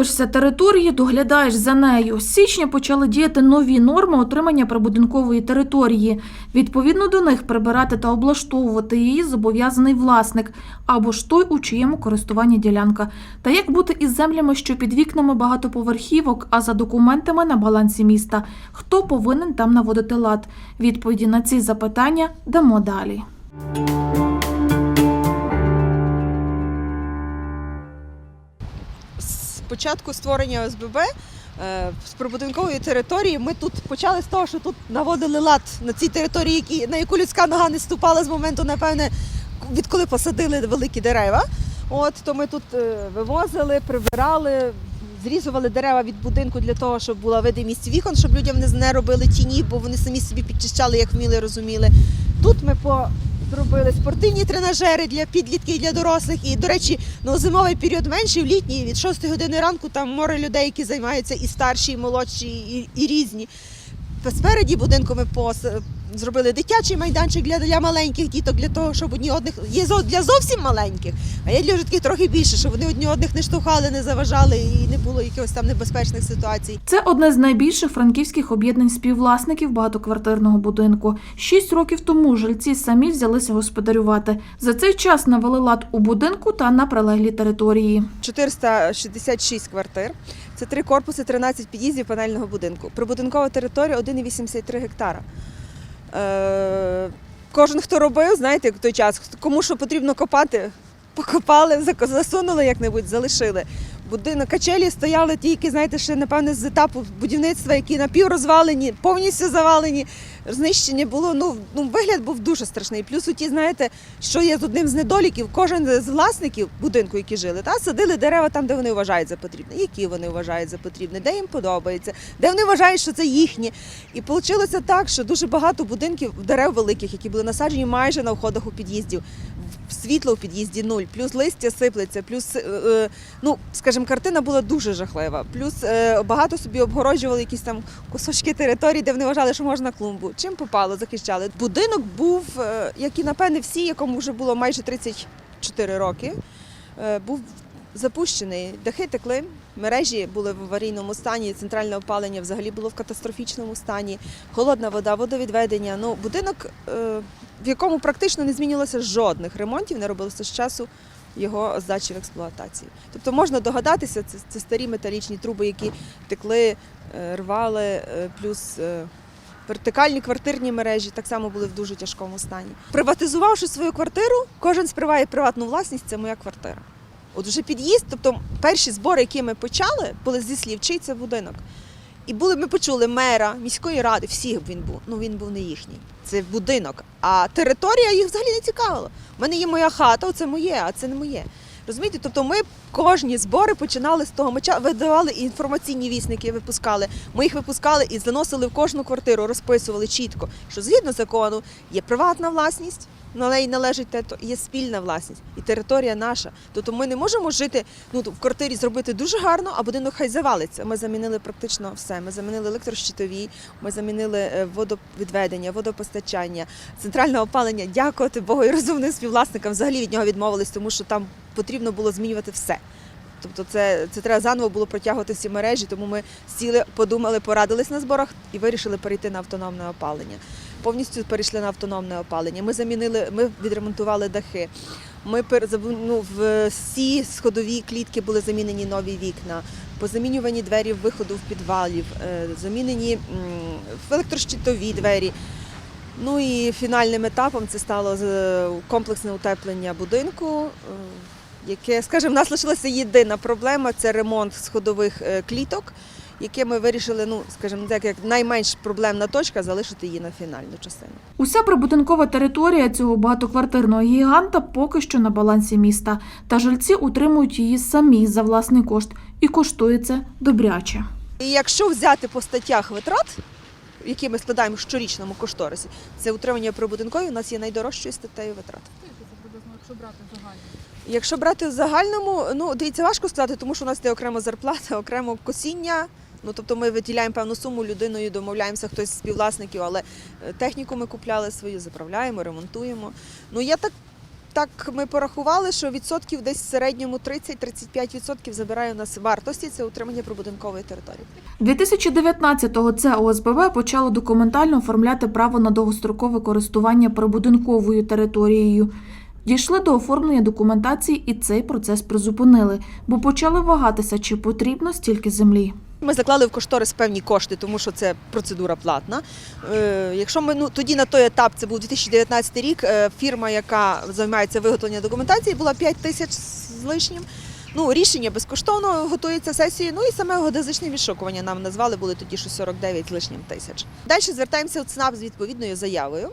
Дивишся території, доглядаєш за нею. З січня почали діяти нові норми отримання прибудинкової території. Відповідно до них прибирати та облаштовувати її зобов'язаний власник або ж той, у чиєму користуванні ділянка. Та як бути із землями, що під вікнами багатоповерхівок, а за документами на балансі міста? Хто повинен там наводити лад? Відповіді на ці запитання дамо далі. Початку створення ОСББ е, з прибудинкової території ми тут почали з того, що тут наводили лад на цій території, які, на яку людська нога не ступала з моменту, напевне, відколи посадили великі дерева. От то ми тут е, вивозили, прибирали, зрізували дерева від будинку для того, щоб була видимість вікон, щоб людям не, робили тіні, бо вони самі собі підчищали, як вміли, розуміли. Тут ми по зробили спортивні тренажери для підлітків для дорослих. І, до речі, ну, зимовий період менший, в літній від 6 години ранку там море людей, які займаються і старші, і молодші, і, і різні. Спереді будинку ми пос... зробили дитячий майданчик для, для маленьких діток, для того, щоб одні одних є для зовсім маленьких, а є для вже таких трохи більше, щоб вони одні одних не штовхали, не заважали і не було якихось там небезпечних ситуацій. Це одне з найбільших франківських об'єднань співвласників багатоквартирного будинку. Шість років тому жильці самі взялися господарювати. За цей час навели лад у будинку та на прилеглій території. 466 квартир. Це три корпуси, 13 під'їздів панельного будинку. Прибудинкова територія 1,83 гектара. Е, кожен, хто робив, знаєте, як в той час, кому що потрібно копати, покопали, засунули як-небудь, залишили. Будинок качелі стояли тільки, знаєте, ще напевне з етапу будівництва, які напіврозвалені, повністю завалені. Знищення було. Ну, ну вигляд був дуже страшний. Плюс у ті, знаєте, що є з одним з недоліків, кожен з власників будинку, які жили, та садили дерева там, де вони вважають за потрібне, які вони вважають за потрібне, де їм подобається, де вони вважають, що це їхнє. І вийшло так, що дуже багато будинків дерев великих, які були насаджені майже на входах у під'їздів. Світло у під'їзді нуль, плюс листя сиплеться, плюс, е, е, ну, скажімо, картина була дуже жахлива. Плюс е, багато собі обгороджували якісь там кусочки території, де вони вважали, що можна клумбу. Чим попало, захищали. Будинок був, як і напевне всі, якому вже було майже 34 роки, був запущений. Дахи текли, мережі були в аварійному стані, центральне опалення взагалі було в катастрофічному стані, холодна вода, водовідведення. Ну, будинок, е, в якому практично не змінилося жодних ремонтів, не робилося з часу його здачі в експлуатацію. Тобто можна догадатися, це, це старі металічні труби, які текли, е, рвали, е, плюс. Вертикальні квартирні мережі так само були в дуже тяжкому стані. Приватизувавши свою квартиру, кожен сприває приватну власність, це моя квартира. От вже під'їзд, тобто перші збори, які ми почали, були зі слів, чий це будинок. І були, ми почули мера, міської ради, всіх він був. Ну він був не їхній. Це будинок. А територія їх взагалі не цікавила. У мене є моя хата, це моє, а це не моє. Розумієте? Тобто ми кожні збори починали з того. Ми видавали і інформаційні вісники, випускали. Ми їх випускали і заносили в кожну квартиру, розписували чітко, що згідно закону є приватна власність, на неї належить те, то є спільна власність і територія наша. Тобто ми не можемо жити ну, в квартирі зробити дуже гарно, а будинок хай завалиться. Ми замінили практично все. Ми замінили електрощитові, ми замінили е, водовідведення, водопостачання, центральне опалення. Дякувати Богу і розумним співвласникам. Взагалі від нього відмовились, тому що там потрібно було змінювати все. Тобто це, це треба заново було протягувати всі мережі, тому ми сіли, подумали, порадились на зборах і вирішили перейти на автономне опалення. Повністю перейшли на автономне опалення. Ми замінили, ми відремонтували дахи. Ми ну, в всі сходові клітки були замінені нові вікна, позамінювані двері виходу в підвалів, е, замінені м, електрощитові двері. Ну і фінальним етапом це стало комплексне утеплення будинку. Яке, скажімо, в нас лишилася єдина проблема це ремонт сходових е, кліток, яке ми вирішили, ну скажімо, так як найменш проблемна точка, залишити її на фінальну частину. Уся прибудинкова територія цього багатоквартирного гіганта поки що на балансі міста, та жильці утримують її самі за власний кошт і коштує це добряче. І якщо взяти по статтях витрат, які ми складаємо в щорічному кошторисі, це утримання прибудинкові у нас є найдорожчою статтею витрат. якщо брати загально? Якщо брати в загальному, ну дивіться, важко сказати, тому що у нас є окрема зарплата, окремо косіння. Ну тобто ми виділяємо певну суму людиною, домовляємося хтось з співвласників, але е, техніку ми купляли свою, заправляємо, ремонтуємо. Ну я так так ми порахували, що відсотків десь в середньому 30-35 відсотків забирає у нас вартості це утримання прибудинкової території. 2019-го це ОСББ почало документально оформляти право на довгострокове користування прибудинковою територією. Дійшли до оформлення документації і цей процес призупинили, бо почали вагатися, чи потрібно стільки землі. Ми заклали в кошторис певні кошти, тому що це процедура платна. Е, якщо ми ну тоді на той етап, це був 2019 рік, е, фірма, яка займається виготовленням документації, була 5 тисяч з лишнім. Ну, рішення безкоштовно готується сесією. Ну і саме геодезичне відшукування нам назвали, були тоді що 49 з лишнім тисяч. Далі звертаємося у ЦНАП з відповідною заявою.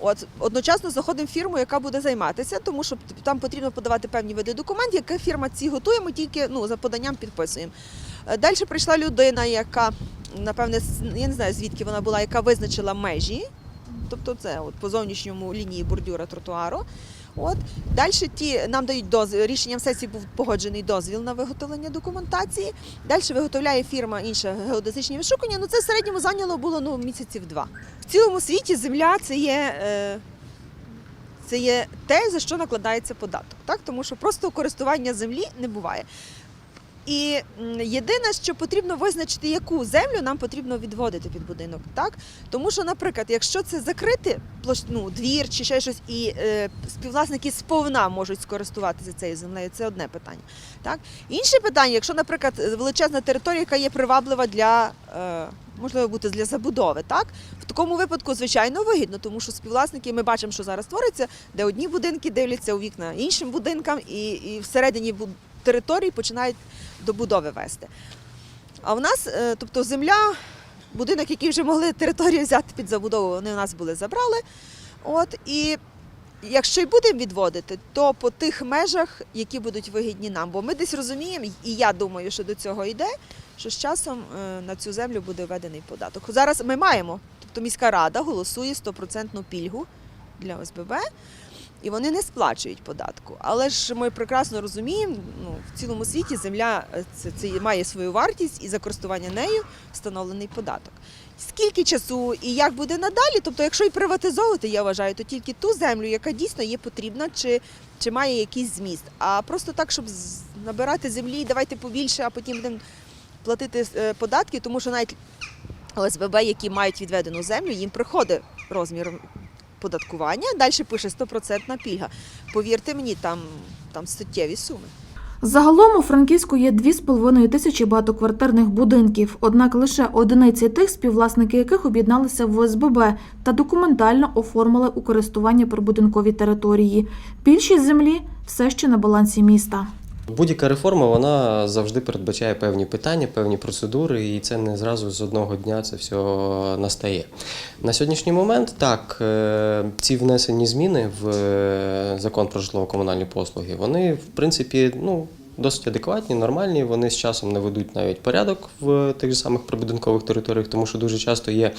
От одночасно заходимо в фірму, яка буде займатися, тому що там потрібно подавати певні види документів, яка фірма ці готує, ми тільки ну за поданням підписуємо. Далі прийшла людина, яка напевне я не знаю звідки вона була, яка визначила межі, тобто це от по зовнішньому лінії бордюра тротуару. От далі ті нам дають дозвіл. Рішенням сесії був погоджений дозвіл на виготовлення документації. Далі виготовляє фірма інше геодезичні вишукування. Ну це в середньому зайняло було ну місяців два. В цілому світі земля це є. Е, це є те, за що накладається податок, так? тому що просто користування землі не буває. І єдине, що потрібно визначити, яку землю нам потрібно відводити під будинок. Так? Тому що, наприклад, якщо це закрити ну, двір чи ще щось, і е, співвласники сповна можуть скористуватися цією землею, це одне питання. Так? Інше питання, якщо, наприклад, величезна територія, яка є приваблива для, е, можливо, бути для забудови, так? в такому випадку, звичайно, вигідно, тому що співвласники, ми бачимо, що зараз твориться, де одні будинки дивляться у вікна іншим будинкам, і, і всередині території починають добудови вести. А в нас, е, тобто земля, будинок, який вже могли територію взяти під забудову, вони у нас були забрали. От, і якщо й будемо відводити, то по тих межах, які будуть вигідні нам. Бо ми десь розуміємо, і я думаю, що до цього йде, що з часом е, на цю землю буде введений податок. Зараз ми маємо, тобто міська рада голосує 100% пільгу для ОСББ. І вони не сплачують податку. Але ж ми прекрасно розуміємо, ну в цілому світі земля е, це, це має свою вартість і за користування нею встановлений податок. Скільки часу і як буде надалі? Тобто, якщо і приватизовувати, я вважаю, то тільки ту землю, яка дійсно є потрібна, чи, чи має якийсь зміст. А просто так, щоб набирати землі, давайте побільше, а потім будемо платити е, податки, тому що навіть ОСББ, які мають відведену землю, їм приходить розмір податкування, далі пише 100% пільга. Повірте мені, там, там суттєві суми. Загалом у Франківську є 2,5 тисячі багатоквартирних будинків, однак лише одиниці тих, співвласники яких об'єдналися в ОСББ та документально оформили у користування прибудинкові території. Більшість землі все ще на балансі міста. Будь-яка реформа вона завжди передбачає певні питання, певні процедури, і це не зразу з одного дня це все настає. На сьогоднішній момент так, е, ці внесені зміни в е, закон про житлово-комунальні послуги, вони в принципі ну. Досить адекватні, нормальні. Вони з часом наведуть навіть порядок в тих же самих прибудинкових територіях, тому що дуже часто є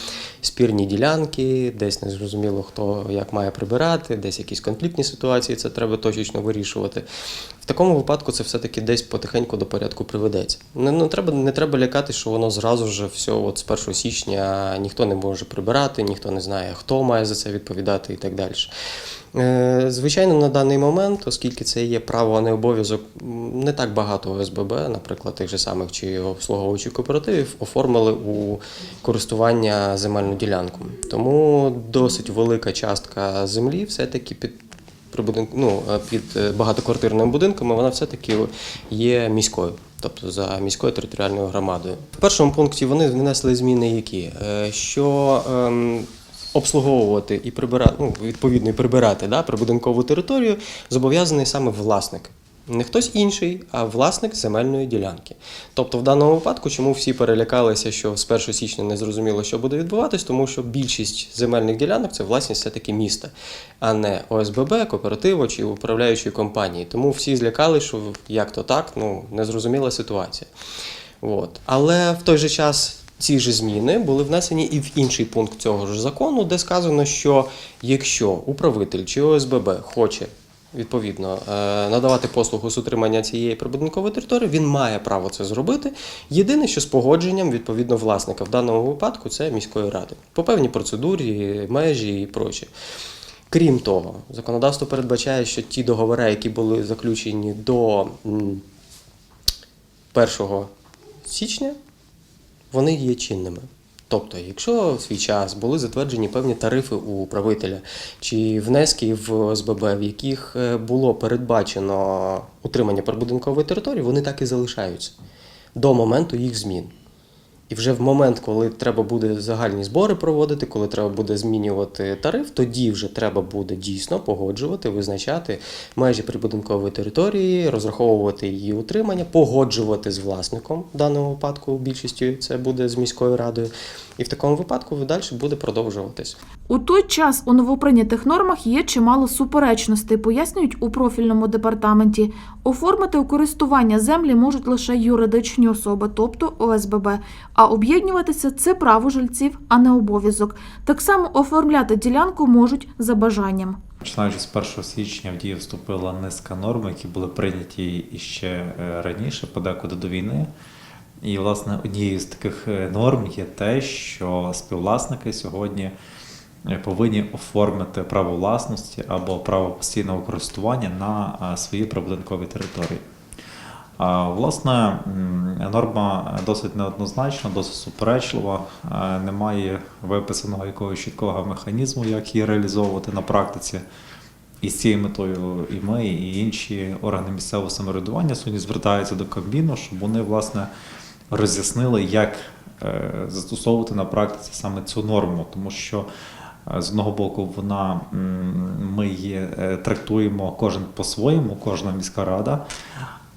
спірні ділянки, десь незрозуміло, хто як має прибирати, десь якісь конфліктні ситуації, це треба точечно вирішувати. В такому випадку це все-таки десь потихеньку до порядку приведеться. Не, не, треба, не треба лякати, що воно зразу ж все от з 1 січня ніхто не може прибирати, ніхто не знає, хто має за це відповідати і так далі. Е, Звичайно, на даний момент, оскільки це є право, а не обов'язок, не так багато ОСББ, наприклад, тих же самих чи обслуговуючих кооперативів, оформили у користування земельну ділянку. Тому досить велика частка землі все-таки під ну, е, під е, багатоквартирними будинками, вона все-таки є міською, тобто за міською територіальною громадою. В першому пункті вони внесли зміни, які що ем, обслуговувати і прибирати, ну, відповідно, і прибирати да, прибудинкову територію зобов'язаний саме власник. Не хтось інший, а власник земельної ділянки. Тобто, в даному випадку, чому всі перелякалися, що з 1 січня не зрозуміло, що буде відбуватись, тому що більшість земельних ділянок це власність все-таки міста, а не ОСББ, кооперативу чи управляючої компанії. Тому всі злякали, що як то так, ну незрозуміла ситуація. От. Але в той же час ці ж зміни були внесені і в інший пункт цього ж закону, де сказано, що якщо управитель чи ОСББ хоче відповідно е, надавати послугу з утримання цієї прибудинкової території, він має право це зробити. Єдине, що з погодженням відповідно власника в даному випадку це міської ради по певній процедурі, межі і прочі. Крім того, законодавство передбачає, що ті договори, які були заключені до 1 січня, вони є чинними. Тобто, якщо в свій час були затверджені певні тарифи у управителя чи внески в ОСББ, в яких е, було передбачено утримання прибудинкової території, вони так і залишаються до моменту їх змін. І вже в момент, коли треба буде загальні збори проводити, коли треба буде змінювати тариф, тоді вже треба буде дійсно погоджувати, визначати межі прибудинкової території, розраховувати її утримання, погоджувати з власником в даному випадку більшістю це буде з міською радою. І в такому випадку далі буде продовжуватись. У той час у новоприйнятих нормах є чимало суперечностей, пояснюють у профільному департаменті. Оформити у користування землі можуть лише юридичні особи, тобто ОСББ. А об'єднуватися це право жильців, а не обов'язок. Так само оформляти ділянку можуть за бажанням. Починаючи з 1 січня в дію вступила низка норм, які були прийняті іще е, раніше, подекуди до війни. І, власне, однією з таких е, норм є те, що співвласники сьогодні е, повинні оформити право власності або право постійного користування на свої прибудинкові території. Власне, норма досить неоднозначна, досить суперечлива. Немає виписаного якогось чіткого механізму, як її реалізовувати на практиці. І з цією метою і ми, і інші органи місцевого самоврядування сьогодні звертаються до Кабміну, щоб вони власне роз'яснили, як е, застосовувати на практиці саме цю норму, тому що е, з одного боку вона ми її е, трактуємо кожен по-своєму, кожна міська рада.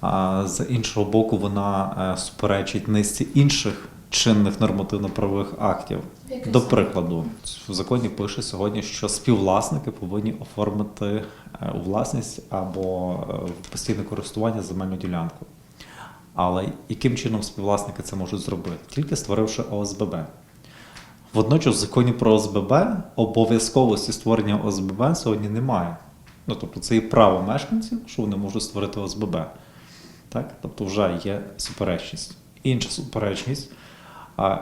А з іншого боку, вона е, суперечить низці інших чинних нормативно-правових актів. До прикладу, в законі пише сьогодні, що співвласники повинні оформити е, у власність або е, постійне користування земельну ділянку. Але яким чином співвласники це можуть зробити? Тільки створивши ОСББ. Водночас в законі про ОСББ обов'язковості створення ОСББ сьогодні немає. Ну, тобто це є право мешканців, що вони можуть створити ОСББ. Так? Тобто вже є суперечність. Інша суперечність.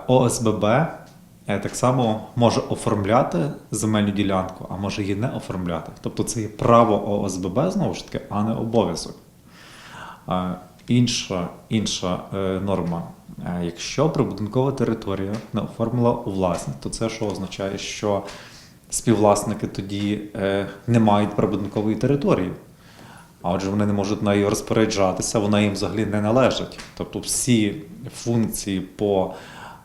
ОСББ е, так само може оформляти земельну ділянку, а може її не оформляти. Тобто це є право ОСББ знову ж таки, а не обов'язок. Інша, інша е, норма. Е, Якщо прибудинкова територія не оформила у власність, то це що означає, що співвласники тоді не мають прибудинкової території. А отже, вони не можуть нею розпоряджатися, вона їм взагалі не належить. Тобто всі функції по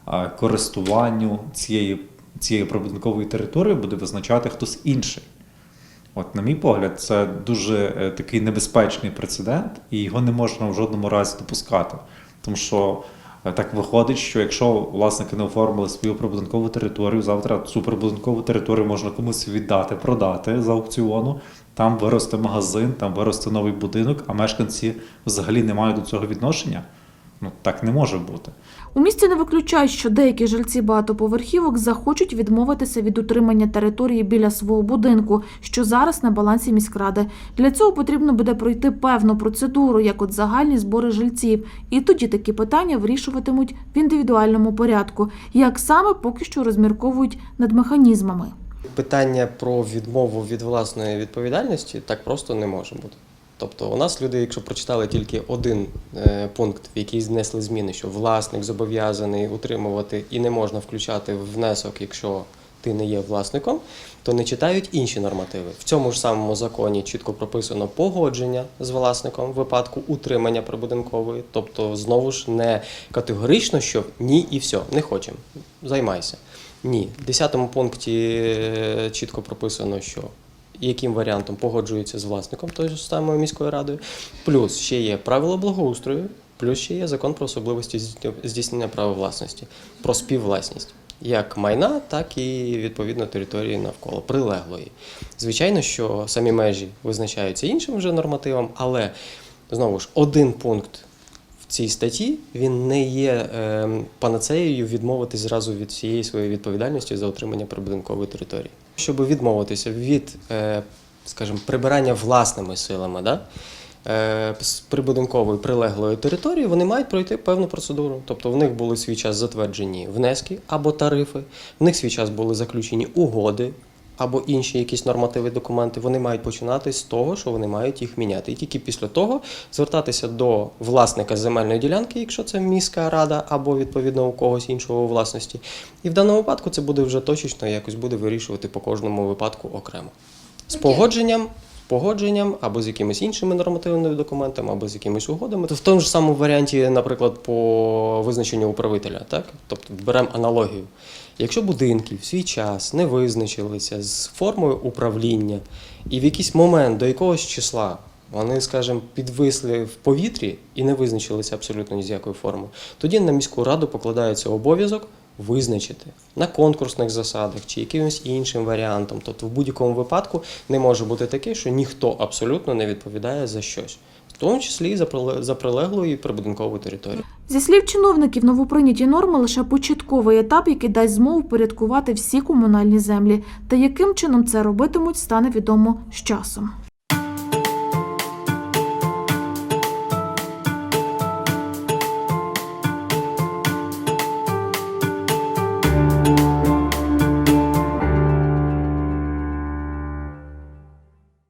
е, користуванню цієї, цієї прибудинковою території буде визначати хтось інший. От, на мій погляд, це дуже е, такий небезпечний прецедент, і його не можна в жодному разі допускати. Тому що так виходить, що якщо власники не оформили свою прибудинкову територію, завтра цю прибудинкову територію можна комусь віддати, продати за аукціону, там виросте магазин, там виросте новий будинок, а мешканці взагалі не мають до цього відношення. Ну так не може бути. У місті не виключають, що деякі жильці багатоповерхівок захочуть відмовитися від утримання території біля свого будинку, що зараз на балансі міськради. Для цього потрібно буде пройти певну процедуру, як от загальні збори жильців, і тоді такі питання вирішуватимуть в індивідуальному порядку, як саме поки що розмірковують над механізмами. Питання про відмову від власної відповідальності так просто не може бути. Тобто, у нас люди, якщо прочитали тільки один е, пункт, в який знесли зміни, що власник зобов'язаний утримувати і не можна включати внесок, якщо ти не є власником, то не читають інші нормативи. В цьому ж самому законі чітко прописано погодження з власником в випадку утримання прибудинкової. Тобто, знову ж не категорично, що ні і все, не хочемо, займайся. Ні, в 10 пункті е, чітко прописано, що яким варіантом погоджується з власником тої ж самої міської радою. Плюс ще є правила благоустрою, плюс ще є закон про особливості здійснення права власності, про співвласність. Як майна, так і відповідно території навколо прилеглої. Звичайно, що самі межі визначаються іншим вже нормативом, але знову ж один пункт в цій статті він не є е, панацеєю відмовитись зразу від всієї своєї відповідальності за отримання прибудинкової території. Щоб відмовитися від, е, скажімо, прибирання власними силами, да? е, з прибудинкової прилеглої території, вони мають пройти певну процедуру. Тобто в них були свій час затверджені внески або тарифи, в них свій час були заключені угоди або інші якісь нормативи документи, вони мають починати з того, що вони мають їх міняти. І тільки після того звертатися до власника земельної ділянки, якщо це міська рада, або відповідно у когось іншого у власності. І в даному випадку це буде вже точечно якось буде вирішувати по кожному випадку окремо. З погодженням. Погодженням або з якимись іншими нормативними документами, або з якимись угодами. То в тому ж самому варіанті, наприклад, по визначенню управителя, так? Тобто беремо аналогію. Якщо будинки в свій час не визначилися з формою управління, і в якийсь момент до якогось числа вони, скажімо, підвисли в повітрі і не визначилися абсолютно ні з якою формою, тоді на міську раду покладається обов'язок визначити на конкурсних засадах чи якимось іншим варіантом. Тобто, в будь-якому випадку не може бути таке, що ніхто абсолютно не відповідає за щось, в тому числі за приле- за прилеглу і прибудинкову територію. Зі слів чиновників, новоприйняті норми лише початковий етап, який дасть змогу впорядкувати всі комунальні землі. Та яким чином це робитимуть, стане відомо з часом.